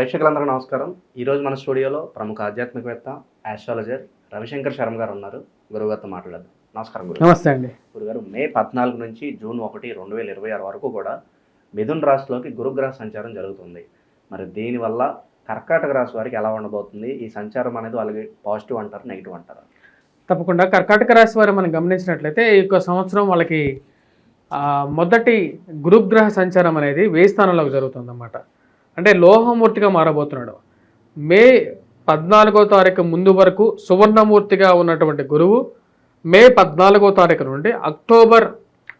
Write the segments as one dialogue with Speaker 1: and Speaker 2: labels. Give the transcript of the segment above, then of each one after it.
Speaker 1: ప్రేక్షకులందరూ నమస్కారం. ఈరోజు మన స్టూడియోలో ప్రముఖ ఆధ్యాత్మికవేత్త ఆస్ట్రాలజర్ రవిశంకర్ శర్మ గారు ఉన్నారు. గురువుగారితో మాట్లాడదాం. నమస్కారం గురువు.
Speaker 2: నమస్తే అండి.
Speaker 1: గురుగారు మే పద్నాలుగు నుంచి జూన్ ఒకటి రెండు వేల ఇరవై ఆరు వరకు కూడా మిథున్ రాశిలోకి గురుగ్రహ సంచారం జరుగుతుంది. మరి దీనివల్ల కర్కాటక రాశి వారికి ఎలా ఉండబోతుంది? ఈ సంచారం అనేది వాళ్ళకి పాజిటివ్ అంటారు నెగిటివ్ అంటారు?
Speaker 2: తప్పకుండా. కర్కాటక రాశి వారు మనం గమనించినట్లయితే ఈ యొక్క సంవత్సరం వాళ్ళకి మొదటి గురుగ్రహ సంచారం అనేది వేయి స్థానంలోకి జరుగుతుందన్నమాట. అంటే లోహమూర్తిగా మారబోతున్నాడు. మే పద్నాలుగో తారీఖు ముందు వరకు సువర్ణమూర్తిగా ఉన్నటువంటి గురువు మే పద్నాలుగో తారీఖు నుండి అక్టోబర్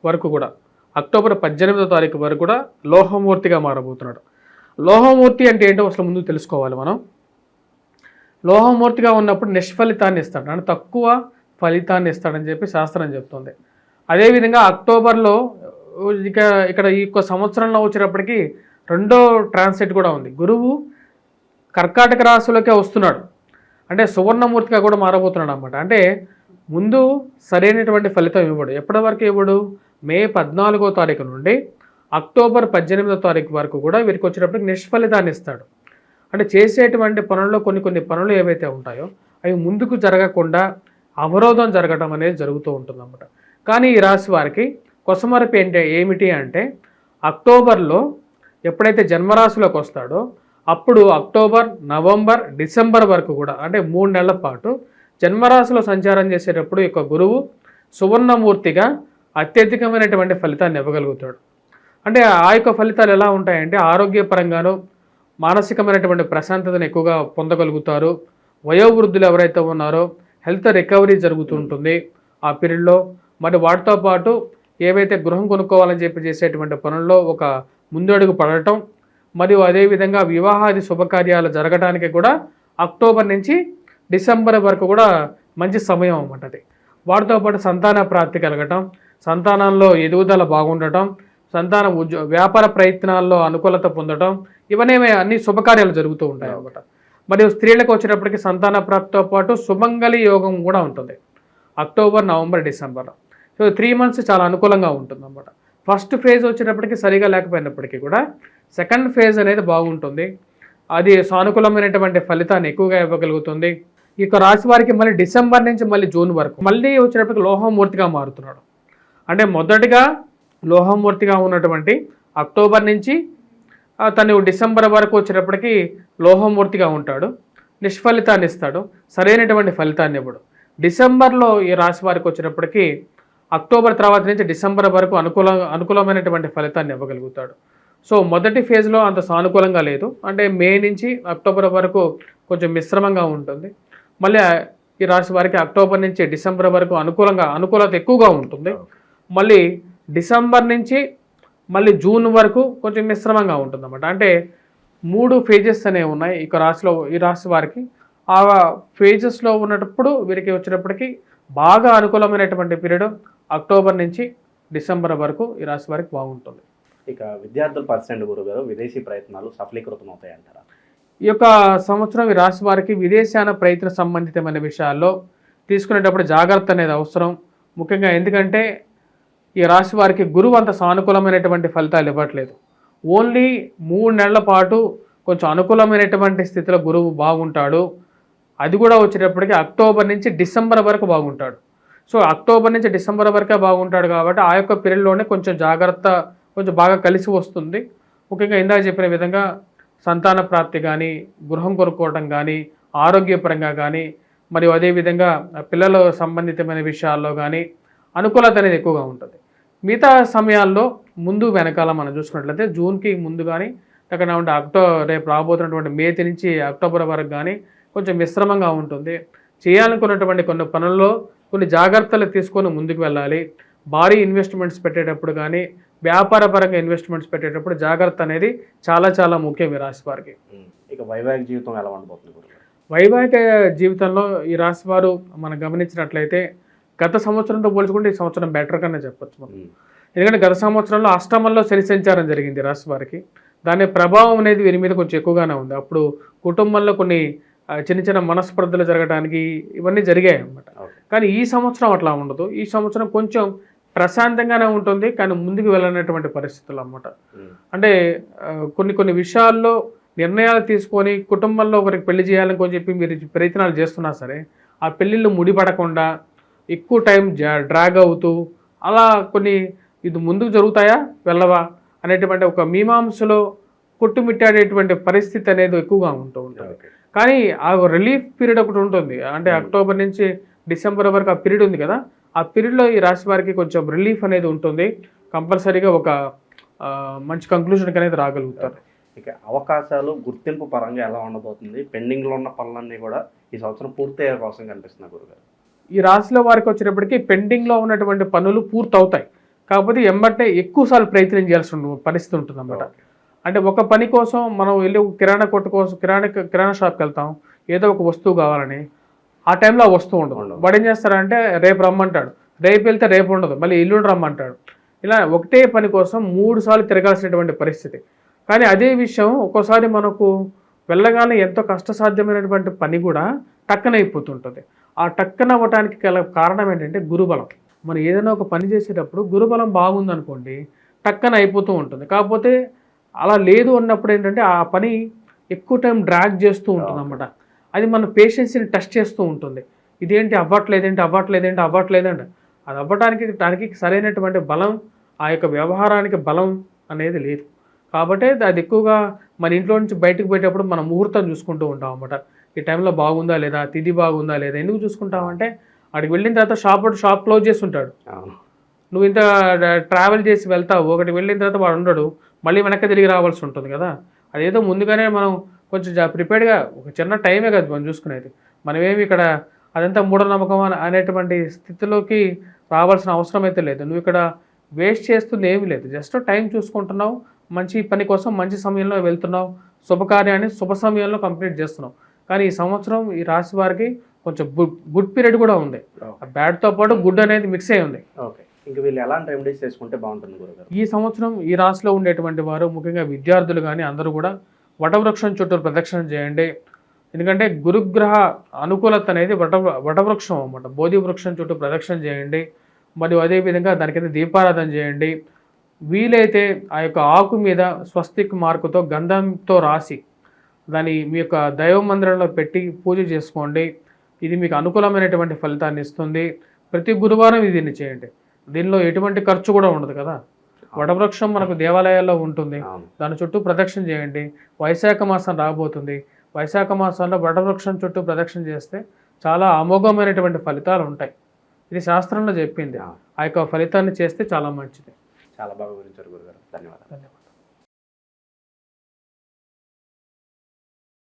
Speaker 2: వరకు కూడా అక్టోబర్ పద్దెనిమిదో తారీఖు వరకు కూడా లోహమూర్తిగా మారబోతున్నాడు. లోహమూర్తి అంటే ఏంటో అసలు ముందు తెలుసుకోవాలి మనం. లోహమూర్తిగా ఉన్నప్పుడు నిష్ఫలితాన్ని ఇస్తాడు అంటే తక్కువ ఫలితాన్ని ఇస్తాడని చెప్పి శాస్త్రం చెప్తుంది. అదేవిధంగా అక్టోబర్లో ఇక ఇక్కడ ఈ యొక్క సంవత్సరంలో వచ్చేటప్పటికి రెండో ట్రాన్స్లేట్ కూడా ఉంది. గురువు కర్కాటక రాశులకే వస్తున్నాడు. అంటే సువర్ణమూర్తిగా కూడా మారబోతున్నాడు అనమాట అంటే ముందు సరైనటువంటి ఫలితం ఇవ్వడు. ఎప్పటి వరకు ఇవ్వడు? మే పద్నాలుగో తారీఖు నుండి అక్టోబర్ పద్దెనిమిదో తారీఖు వరకు కూడా వీరికి వచ్చేటప్పటికి నిష్ఫలితాన్ని ఇస్తాడు. అంటే చేసేటువంటి పనుల్లో కొన్ని కొన్ని పనులు ఏవైతే ఉంటాయో అవి ముందుకు జరగకుండా అవరోధం జరగడం అనేది జరుగుతూ ఉంటుందన్నమాట కానీ ఈ రాశి వారికి కొసమరపు ఏంటి ఏమిటి అంటే అక్టోబర్లో ఎప్పుడైతే జన్మరాశిలోకి వస్తాడో అప్పుడు అక్టోబర్ నవంబర్ డిసెంబర్ వరకు కూడా అంటే మూడు నెలల పాటు జన్మరాశిలో సంచారం చేసేటప్పుడు యొక్క గురువు సువర్ణమూర్తిగా అత్యధికమైనటువంటి ఫలితాన్ని ఇవ్వగలుగుతాడు. అంటే ఆ యొక్క ఫలితాలు ఎలా ఉంటాయంటే ఆరోగ్యపరంగాను మానసికమైనటువంటి ప్రశాంతతను ఎక్కువగా పొందగలుగుతారు. వయోవృద్ధులు ఎవరైతే ఉన్నారో హెల్త్ రికవరీ జరుగుతూ ఉంటుంది ఆ పీరియడ్లో. మరి వాటితో పాటు ఏవైతే గృహం కొనుక్కోవాలని చెప్పి చేసేటువంటి పనుల్లో ఒక ముందడుగు పడటం మరియు అదేవిధంగా వివాహాది శుభకార్యాలు జరగడానికి కూడా అక్టోబర్ నుంచి డిసెంబర్ వరకు కూడా మంచి సమయం అన్నమాట అది. వాటితో పాటు సంతాన ప్రాప్తి కలగటం సంతానంలో ఎదుగుదల బాగుండటం సంతాన ఉద్యో వ్యాపార ప్రయత్నాల్లో అనుకూలత పొందటం ఇవన్నీ అన్ని శుభకార్యాలు జరుగుతూ ఉంటాయి అన్నమాట. మరియు స్త్రీలకు వచ్చేటప్పటికి సంతాన ప్రాప్తితో పాటు సుమంగళి యోగం కూడా ఉంటుంది. October November December. So three months చాలా అనుకూలంగా ఉంటుంది అన్నమాట ఫస్ట్ ఫేజ్ వచ్చేటప్పటికి సరిగా లేకపోయినప్పటికీ కూడా సెకండ్ ఫేజ్ అనేది బాగుంటుంది. అది సానుకూలమైనటువంటి ఫలితాన్ని ఎక్కువగా ఇవ్వగలుగుతుంది. ఈ యొక్క రాశి వారికి మళ్ళీ డిసెంబర్ నుంచి మళ్ళీ జూన్ వరకు మళ్ళీ వచ్చేటప్పటికి లోహమూర్తిగా మారుతున్నాడు. అంటే మొదటిగా లోహమూర్తిగా ఉన్నటువంటి అక్టోబర్ నుంచి తను డిసెంబర్ వరకు వచ్చేటప్పటికి లోహమూర్తిగా ఉంటాడు. నిష్ఫలితాన్ని ఇస్తాడు. సరైనటువంటి ఫలితాన్ని ఇవ్వడు. డిసెంబర్లో ఈ రాశి వారికి వచ్చేటప్పటికి అక్టోబర్ తర్వాత నుంచి డిసెంబర్ వరకు అనుకూల అనుకూలమైనటువంటి ఫలితాన్ని ఇవ్వగలుగుతాడు. సో మొదటి ఫేజ్లో అంత సానుకూలంగా లేదు. అంటే మే నుంచి అక్టోబర్ వరకు కొంచెం మిశ్రమంగా ఉంటుంది. మళ్ళీ ఈ రాశి వారికి అక్టోబర్ నుంచి డిసెంబర్ వరకు అనుకూలంగా అనుకూలత ఎక్కువగా ఉంటుంది. మళ్ళీ డిసెంబర్ నుంచి మళ్ళీ జూన్ వరకు కొంచెం మిశ్రమంగా ఉంటుంది అంటే మూడు ఫేజెస్ అనేవి ఉన్నాయి ఈ రాశిలో ఈ రాశి వారికి. ఆ ఫేజెస్లో ఉన్నప్పుడు వీరికి వచ్చేటప్పటికి బాగా అనుకూలమైనటువంటి పీరియడ్ అక్టోబర్ నుంచి డిసెంబర్ వరకు ఈ రాశి వారికి బాగుంటుంది.
Speaker 1: ఇక విద్యార్థుల పర్సెంట్ గురుగారు విదేశీ ప్రయత్నాలు సఫలీకృతం అవుతాయి అంటారా
Speaker 2: ఈ యొక్క సంవత్సరం ఈ రాశి వారికి విదేశాన ప్రయత్న సంబంధితమైన విషయాల్లో తీసుకునేటప్పుడు జాగ్రత్త అనేది అవసరం. ముఖ్యంగా ఎందుకంటే ఈ రాశి వారికి గురువు అంత సానుకూలమైనటువంటి ఫలితాలు ఇవ్వట్లేదు. ఓన్లీ మూడు నెలల పాటు కొంచెం అనుకూలమైనటువంటి స్థితిలో గురువు బాగుంటాడు. అది కూడా వచ్చేటప్పటికి అక్టోబర్ నుంచి డిసెంబర్ వరకు బాగుంటాడు. సో అక్టోబర్ నుంచి డిసెంబర్ వరకే బాగుంటాడు కాబట్టి ఆ యొక్క పీరియడ్లోనే కొంచెం జాగ్రత్త కొంచెం బాగా కలిసి వస్తుంది. ముఖ్యంగా ఇందాక చెప్పిన విధంగా సంతాన ప్రాప్తి కానీ గృహం కొనుక్కోవడం కానీ ఆరోగ్యపరంగా కానీ మరియు అదేవిధంగా పిల్లల సంబంధితమైన విషయాల్లో కానీ అనుకూలత అనేది ఎక్కువగా ఉంటుంది. మిగతా సమయాల్లో ముందు వెనకాల మనం చూసుకున్నట్లయితే జూన్కి ముందు కానీ లేకుండా ఉంటే అక్టోబర్ రేపు రాబోతున్నటువంటి మే నుంచి అక్టోబర్ వరకు కానీ కొంచెం మిశ్రమంగా ఉంటుంది. చేయాలనుకున్నటువంటి కొన్ని పనుల్లో కొన్ని జాగ్రత్తలు తీసుకొని ముందుకు వెళ్ళాలి. భారీ ఇన్వెస్ట్మెంట్స్ పెట్టేటప్పుడు కానీ వ్యాపార పరంగా ఇన్వెస్ట్మెంట్స్ పెట్టేటప్పుడు జాగ్రత్త అనేది చాలా చాలా ముఖ్యం ఈ రాశి వారికి.
Speaker 1: ఇక వైవాహిక జీవితం ఎలా ఉండబోతుంది
Speaker 2: వైవాహిక జీవితంలో ఈ రాశి వారు మనం గమనించినట్లయితే గత సంవత్సరంతో పోల్చుకుంటే ఈ సంవత్సరం బెటర్ కన్నా చెప్పొచ్చు మనం. ఎందుకంటే గత సంవత్సరంలో అష్టమంలో శని సంచారం జరిగింది రాశి వారికి. దాని ప్రభావం అనేది వీరి మీద కొంచెం ఎక్కువగానే ఉంది. అప్పుడు కుటుంబంలో కొన్ని చిన్న చిన్న మనస్పర్ధలు జరగడానికి ఇవన్నీ జరిగాయి అన్నమాట
Speaker 1: ఓకే.
Speaker 2: కానీ ఈ సంవత్సరం అట్లా ఉండదు. ఈ సంవత్సరం కొంచెం ప్రశాంతంగానే ఉంటుంది కానీ ముందుకు వెళ్ళనటువంటి పరిస్థితులు అన్నమాట.
Speaker 1: ఉమ్.
Speaker 2: అంటే కొన్ని కొన్ని విషయాల్లో నిర్ణయాలు తీసుకొని కుటుంబంలో ఒకరికి పెళ్ళి చేయాలని చెప్పి మీరు ప్రయత్నాలు చేస్తున్నా సరే ఆ పెళ్ళిళ్ళు ముడిపడకుండా ఎక్కువ టైం డ్రాగ్ అవుతూ అలా కొన్ని ఇది ముందుకు జరుగుతాయా వెళ్ళవా అనేటువంటి ఒక మీమాంసలో కొట్టుమిట్టాడేటువంటి పరిస్థితి అనేది ఎక్కువగా ఉంటూ ఉంటుంది. కానీ ఆ రిలీఫ్ పీరియడ్ ఒకటి ఉంటుంది. అంటే అక్టోబర్ నుంచి డిసెంబర్ వరకు ఆ పీరియడ్ ఉంది కదా. ఆ పీరియడ్లో ఈ రాశి వారికి కొంచెం రిలీఫ్ అనేది ఉంటుంది. కంపల్సరీగా ఒక మంచి కంక్లూజన్కి అనేది రాగలుగుతారు.
Speaker 1: ఇక అవకాశాలు గుర్తింపు పరంగా ఎలా ఉండబోతుంది? పెండింగ్లో ఉన్న పనులన్నీ కూడా ఈ సంవత్సరం పూర్తయ్యే కోసం కనిపిస్తున్నాయి గురుగారు.
Speaker 2: ఈ రాశిలో వారికి వచ్చేటప్పటికి పెండింగ్లో ఉన్నటువంటి పనులు పూర్తవుతాయి. కాకపోతే ఎమ్మటే ఎక్కువసార్లు ప్రయత్నం చేయాల్సిన పరిస్థితి ఉంటుంది అన్నమాట అంటే ఒక పని కోసం మనం వెళ్ళి కిరాణా కొట్టు కోసం కిరాణా కిరాణా షాప్కి వెళ్తాం. ఏదో ఒక వస్తువు కావాలని. ఆ టైంలో ఆ వస్తువు ఉండదు.
Speaker 1: ఉండదు.
Speaker 2: వాడు ఏం చేస్తారంటే రేపు రమ్మంటాడు. రేపు వెళ్తే రేపు ఉండదు. మళ్ళీ ఎల్లుండి రమ్మంటాడు. ఇలా ఒకటే పని కోసం మూడు సార్లు తిరగాల్సినటువంటి పరిస్థితి. కానీ అదే విషయం ఒక్కోసారి మనకు వెళ్ళగానే ఎంతో కష్టసాధ్యమైనటువంటి పని కూడా టక్కన అయిపోతుంటుంది. ఆ టక్కన అవ్వటానికి గల కారణం ఏంటంటే గురుబలం. మనం ఏదైనా ఒక పని చేసేటప్పుడు గురుబలం బాగుందనుకోండి టక్కన అయిపోతూ ఉంటుంది. కాకపోతే అలా లేదు అన్నప్పుడు ఏంటంటే ఆ పని ఎక్కువ టైం డ్రాగ్ చేస్తూ ఉంటుంది అన్నమాట అది మన పేషెన్స్ని టెస్ట్ చేస్తూ ఉంటుంది. ఇదేంటి అవ్వట్లేదేంటి అవ్వట్లేదేంటి అవ్వట్లేదండి అది అవ్వడానికి దానికి సరైనటువంటి బలం ఆ యొక్క వ్యవహారానికి బలం అనేది లేదు. కాబట్టి అది ఎక్కువగా మన ఇంట్లో నుంచి బయటకు పోయేటప్పుడు మనం ముహూర్తం చూసుకుంటూ ఉంటాం అన్నమాట. ఈ టైంలో బాగుందా లేదా తిథి బాగుందా లేదా ఎందుకు చూసుకుంటామంటే అక్కడికి వెళ్ళిన తర్వాత షాప్ షాప్ క్లోజ్ చేసి ఉంటాడు. నువ్వు ఇంత ట్రావెల్ చేసి వెళ్తావు ఒకటి వెళ్ళిన తర్వాత వాడు ఉండడు. మళ్ళీ వెనక్కి తిరిగి రావాల్సి ఉంటుంది కదా. అదేదో ముందుగానే మనం కొంచెం ప్రిపేర్డ్గా ఒక చిన్న టైమే కదా మనం చూసుకునేది. మనమేమి ఇక్కడ అదంతా మూఢనమ్మకం అనే- అనేటువంటి స్థితిలోకి రావాల్సిన అవసరం అయితే లేదు. నువ్వు ఇక్కడ వేస్ట్ చేస్తుంది ఏమీ లేదు. జస్ట్ టైం చూసుకుంటున్నావు మంచి పని కోసం మంచి సమయంలో వెళ్తున్నావు శుభకార్యాన్ని శుభ సమయంలో కంప్లీట్ చేస్తున్నావు. కానీ ఈ సంవత్సరం ఈ రాశి వారికి కొంచెం గుడ్ గుడ్ పీరియడ్ కూడా ఉంది. బ్యాడ్తో పాటు గుడ్ అనేది మిక్స్ అయి ఉంది.
Speaker 1: ఓకే. ఇంకా వీళ్ళు ఎలాంటి రెమెడీస్ చేసుకుంటే బాగుంటుంది గురుగారు?
Speaker 2: ఈ సంవత్సరం ఈ రాశిలో ఉండేటువంటి వారు ముఖ్యంగా విద్యార్థులు కానీ అందరూ కూడా వటవృక్షం చుట్టూ ప్రదక్షిణ చేయండి. ఎందుకంటే గురుగ్రహ అనుకూలత అనేది వట వటవృక్షం అనమాట బోధి వృక్షం చుట్టూ ప్రదక్షిణ చేయండి. మరియు అదేవిధంగా దానికైతే దీపారాధన చేయండి. వీలైతే ఆ యొక్క ఆకు మీద స్వస్తిక్ మార్కుతో గంధంతో రాసి దాన్ని మీ యొక్క దైవ మందిరంలో పెట్టి పూజ చేసుకోండి. ఇది మీకు అనుకూలమైనటువంటి ఫలితాన్ని ఇస్తుంది. ప్రతి గురువారం ఇది దీన్ని చేయండి. దీనిలో ఎటువంటి ఖర్చు కూడా ఉండదు కదా? వటవృక్షం మనకు దేవాలయాల్లో ఉంటుంది. దాని చుట్టూ ప్రదక్షిణ చేయండి. వైశాఖ మాసం రాబోతుంది. వైశాఖ మాసంలో వటవృక్షం చుట్టూ ప్రదక్షిణ చేస్తే చాలా అమోఘమైనటువంటి ఫలితాలు ఉంటాయి. ఇది శాస్త్రంలో చెప్పింది. ఆ యొక్క ఫలితాన్ని చేస్తే చాలా మంచిది.
Speaker 1: చాలా బాగా వివరించారు గురుగారు. ధన్యవాదాలు.
Speaker 2: ధన్యవాదాలు.